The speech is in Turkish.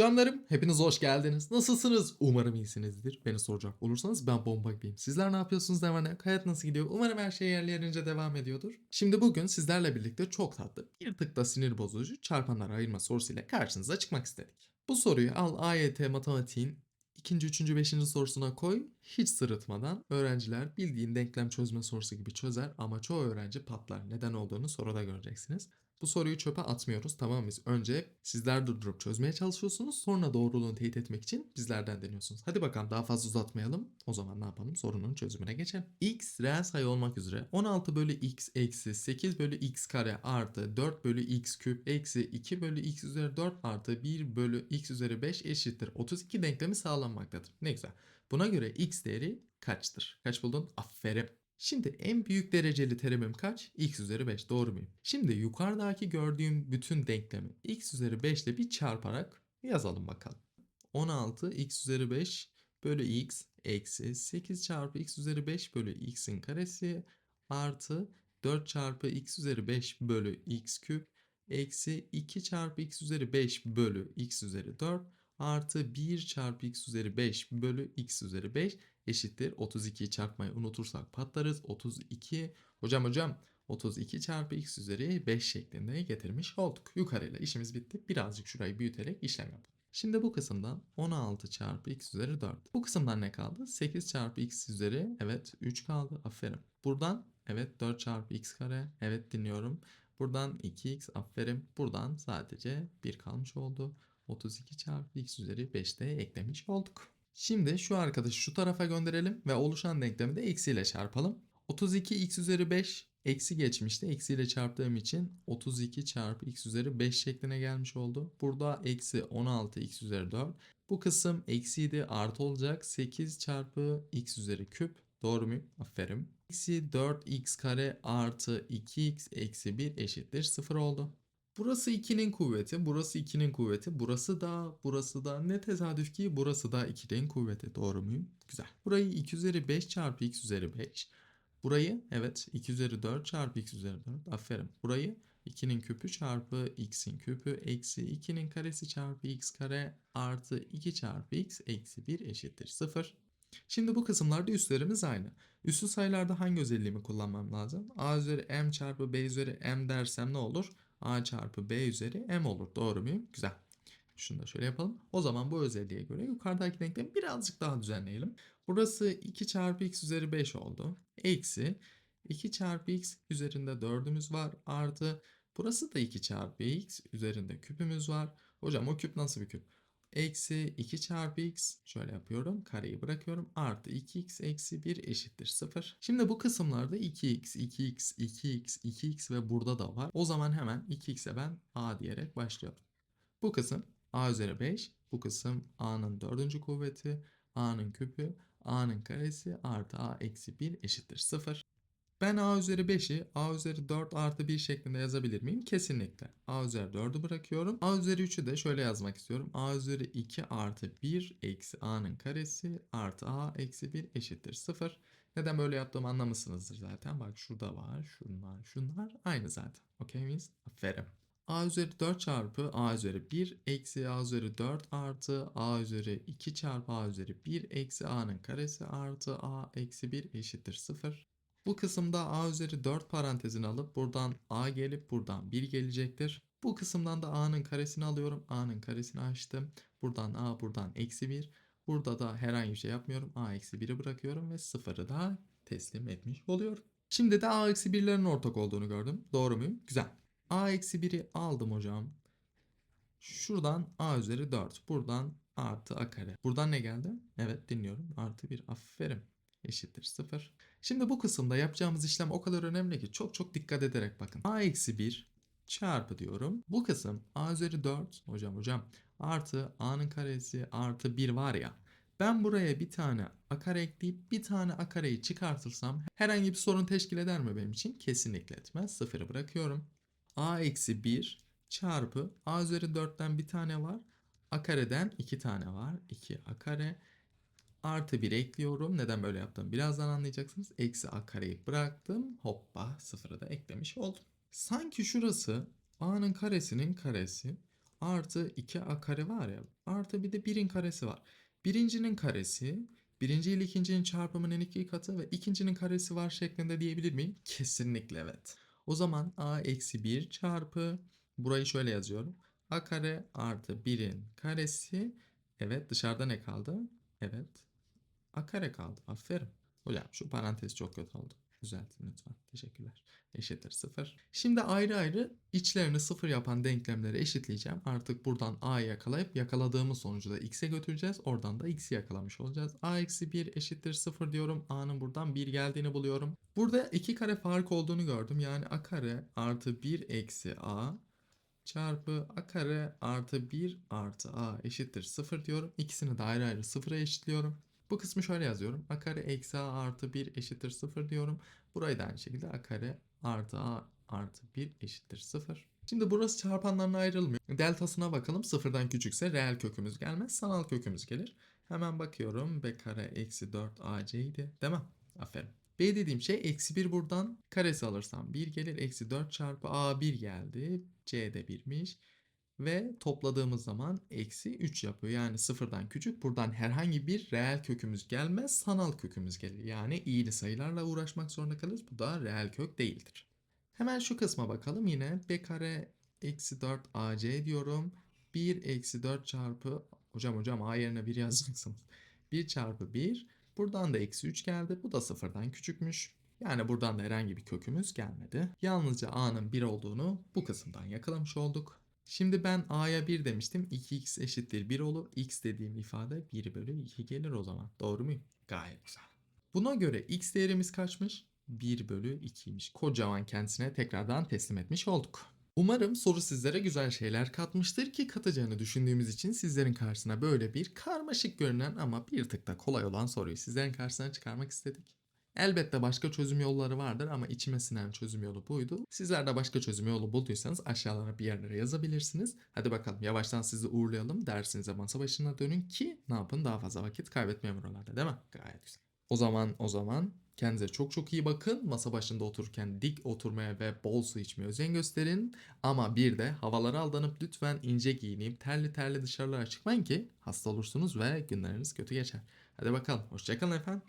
Canlarım hepiniz hoş geldiniz. Nasılsınız? Umarım iyisinizdir. Beni soracak olursanız ben bomba gibiyim. Sizler ne yapıyorsunuz devam? Hayat nasıl gidiyor? Umarım her şey yerli yerince devam ediyordur. Şimdi bugün sizlerle birlikte çok tatlı, bir tık da sinir bozucu çarpanlar ayırma sorusuyla karşınıza çıkmak istedik. Bu soruyu al AYT matematiğin ikinci, üçüncü, beşinci sorusuna koy. Hiç sırıtmadan öğrenciler bildiğin denklem çözme sorusu gibi çözer ama çoğu öğrenci patlar. Neden olduğunu soruda göreceksiniz. Bu soruyu çöpe atmıyoruz tamam mıyız? Önce sizler durdurup çözmeye çalışıyorsunuz. Sonra doğruluğunu teyit etmek için bizlerden deniyorsunuz. Hadi bakalım daha fazla uzatmayalım. O zaman ne yapalım? Sorunun çözümüne geçelim. x reel sayı olmak üzere 16 bölü x eksi 8 bölü x kare artı 4 bölü x küp eksi 2 bölü x üzeri 4 artı 1 bölü x üzeri 5 eşittir. 32 denklemi sağlanmaktadır. Ne güzel. Buna göre x değeri kaçtır? Kaç buldun? Aferin. Şimdi en büyük dereceli terimim kaç? x üzeri 5 doğru muyum? Şimdi yukarıdaki gördüğüm bütün denklemi x üzeri 5 ile bir çarparak yazalım bakalım. 16 x üzeri 5 bölü x eksi 8 çarpı x üzeri 5 bölü x'in karesi artı 4 çarpı x üzeri 5 bölü x küp eksi 2 çarpı x üzeri 5 bölü x üzeri 4 artı 1 çarpı x üzeri 5 bölü x üzeri 5 eşittir. 32'yi çarpmayı unutursak patlarız. 32 hocam hocam 32 çarpı x üzeri 5 şeklinde getirmiş olduk. Yukarıyla işimiz bitti. Birazcık şurayı büyüterek işlem yapalım. Şimdi bu kısımdan 16 çarpı x üzeri 4. Bu kısımdan ne kaldı? 8 çarpı x üzeri evet 3 kaldı. Aferin. Buradan evet 4 çarpı x kare. Evet dinliyorum. Buradan 2x aferin. Buradan sadece 1 kalmış oldu. 32 çarpı x üzeri 5'te eklemiş olduk. Şimdi şu arkadaşı şu tarafa gönderelim ve oluşan denklemi de eksiyle çarpalım. 32 x üzeri 5 eksi geçmişti. Eksiyle çarptığım için 32 çarpı x üzeri 5 şekline gelmiş oldu. Burada eksi 16 x üzeri 4. Bu kısım eksiydi artı olacak. 8 çarpı x üzeri küp. Doğru mu? Aferin. Eksi 4x kare artı 2x eksi 1 eşittir 0 oldu. Burası 2'nin kuvveti, burası 2'nin kuvveti, burası da, burası da ne tesadüf ki burası da 2'nin kuvveti. Doğru muyum? Güzel. Burayı 2 üzeri 5 çarpı x üzeri 5. Burayı evet 2 üzeri 4 çarpı x üzeri 4. Aferin. Burayı 2'nin küpü çarpı x'in küpü eksi 2'nin karesi çarpı x kare artı 2 çarpı x eksi 1 eşittir 0. Şimdi bu kısımlarda üslerimiz aynı. Üslü sayılarda hangi özelliğimi kullanmam lazım? a üzeri m çarpı b üzeri m dersem ne olur? A çarpı b üzeri m olur. Doğru muyum? Güzel. Şunu da şöyle yapalım. O zaman bu özelliğe göre yukarıdaki denklemi birazcık daha düzenleyelim. Burası 2 çarpı x üzeri 5 oldu. Eksi 2 çarpı x üzerinde 4'ümüz var. Artı burası da 2 çarpı x üzerinde küpümüz var. Hocam o küp nasıl bir küp? Eksi 2 çarpı x şöyle yapıyorum. Kareyi bırakıyorum. Artı 2x eksi 1 eşittir 0. Şimdi bu kısımlarda 2x, 2x, 2x, 2x ve burada da var. O zaman hemen 2x'e ben a diyerek başlıyorum. Bu kısım a üzeri 5. Bu kısım a'nın dördüncü kuvveti. a'nın küpü. a'nın karesi artı a eksi 1 eşittir 0. Ben a üzeri 5'i a üzeri 4 artı 1 şeklinde yazabilir miyim? Kesinlikle. a üzeri 4'ü bırakıyorum. a üzeri 3'ü de şöyle yazmak istiyorum. a üzeri 2 artı 1 eksi a'nın karesi artı a eksi 1 eşittir 0. Neden böyle yaptığımı anlamışsınızdır zaten. Bak şurada var, şunlar, şunlar aynı zaten. Okey miyiz? Aferin. a üzeri 4 çarpı a üzeri 1 eksi a üzeri 4 artı a üzeri 2 çarpı a üzeri 1 eksi a'nın karesi artı a eksi 1 eşittir 0. Bu kısımda a üzeri 4 parantezini alıp buradan a gelip buradan 1 gelecektir. Bu kısımdan da a'nın karesini alıyorum. a'nın karesini açtım. Buradan a buradan eksi 1. Burada da herhangi bir şey yapmıyorum. a eksi 1'i bırakıyorum ve 0'ı da teslim etmiş oluyorum. Şimdi de a eksi 1'lerin ortak olduğunu gördüm. Doğru muyum? Güzel. a eksi 1'i aldım hocam. Şuradan a üzeri 4. Buradan artı a kare. Buradan ne geldi? Evet dinliyorum. Artı 1. Aferin eşittir 0. Şimdi bu kısımda yapacağımız işlem o kadar önemli ki çok çok dikkat ederek bakın. a eksi 1 çarpı diyorum. Bu kısım a üzeri 4 hocam hocam artı a'nın karesi artı 1 var ya. Ben buraya bir tane a kare ekleyip bir tane a kareyi çıkartırsam herhangi bir sorun teşkil eder mi benim için? Kesinlikle etmez. Sıfırı bırakıyorum. a eksi 1 çarpı a üzeri 4'ten bir tane var. a kareden 2 tane var. 2 a kare Artı 1 ekliyorum. Neden böyle yaptım? Birazdan anlayacaksınız. Eksi a kareyi bıraktım. Hoppa sıfırı da eklemiş oldum. Sanki şurası a'nın karesinin karesi. artı 2a kare var ya artı bir de 1'in karesi var. Birincinin karesi birinci ile ikincinin çarpımının iki katı ve ikincinin karesi var şeklinde diyebilir miyim? Kesinlikle evet. O zaman a eksi 1 çarpı burayı şöyle yazıyorum. a kare artı 1'in karesi evet dışarıda ne kaldı? Evet a kare kaldı. Aferin. Hocam şu parantez çok kötü oldu. Düzeltin lütfen. Teşekkürler. Eşittir 0. Şimdi ayrı ayrı içlerini 0 yapan denklemleri eşitleyeceğim. Artık buradan a'yı yakalayıp yakaladığımız sonucu da x'e götüreceğiz. Oradan da x'i yakalamış olacağız. a eksi 1 eşittir 0 diyorum. a'nın buradan 1 geldiğini buluyorum. Burada 2 kare fark olduğunu gördüm. Yani a kare artı 1 eksi a çarpı a kare artı 1 artı a eşittir 0 diyorum. İkisini de ayrı ayrı 0'a eşitliyorum. Bu kısmı şöyle yazıyorum. a kare eksi a artı 1 eşittir 0 diyorum. Burayı da aynı şekilde a kare artı a artı 1 eşittir 0. Şimdi burası çarpanlarına ayrılmıyor. Deltasına bakalım. Sıfırdan küçükse reel kökümüz gelmez. Sanal kökümüz gelir. Hemen bakıyorum. b kare eksi 4 ac idi. Değil mi? Aferin. B dediğim şey eksi 1 buradan karesi alırsam 1 gelir. Eksi 4 çarpı a 1 geldi. c de 1'miş. Ve topladığımız zaman eksi 3 yapıyor. Yani sıfırdan küçük. Buradan herhangi bir reel kökümüz gelmez. Sanal kökümüz gelir. Yani iyili sayılarla uğraşmak zorunda kalırız. Bu da reel kök değildir. Hemen şu kısma bakalım. Yine b kare eksi 4 ac diyorum. 1 eksi 4 çarpı hocam hocam a yerine 1 yazacaksınız. 1 çarpı 1. Buradan da eksi 3 geldi. Bu da sıfırdan küçükmüş. Yani buradan da herhangi bir kökümüz gelmedi. Yalnızca a'nın 1 olduğunu bu kısımdan yakalamış olduk. Şimdi ben a'ya 1 demiştim. 2x eşittir 1 olur. x dediğim ifade 1 bölü 2 gelir o zaman. Doğru muyum? Gayet güzel. Buna göre x değerimiz kaçmış? 1 bölü 2'ymiş. Kocaman kendisine tekrardan teslim etmiş olduk. Umarım soru sizlere güzel şeyler katmıştır ki katacağını düşündüğümüz için sizlerin karşısına böyle bir karmaşık görünen ama bir tık da kolay olan soruyu sizlerin karşısına çıkarmak istedik. Elbette başka çözüm yolları vardır ama içime sinen çözüm yolu buydu. Sizler de başka çözüm yolu bulduysanız aşağılara bir yerlere yazabilirsiniz. Hadi bakalım yavaştan sizi uğurlayalım. Dersinize masa başına dönün ki ne yapın daha fazla vakit kaybetmeyin buralarda değil mi? Gayet güzel. O zaman o zaman kendinize çok çok iyi bakın. Masa başında otururken dik oturmaya ve bol su içmeye özen gösterin. Ama bir de havalara aldanıp lütfen ince giyinip terli terli dışarılara çıkmayın ki hasta olursunuz ve günleriniz kötü geçer. Hadi bakalım. Hoşçakalın efendim.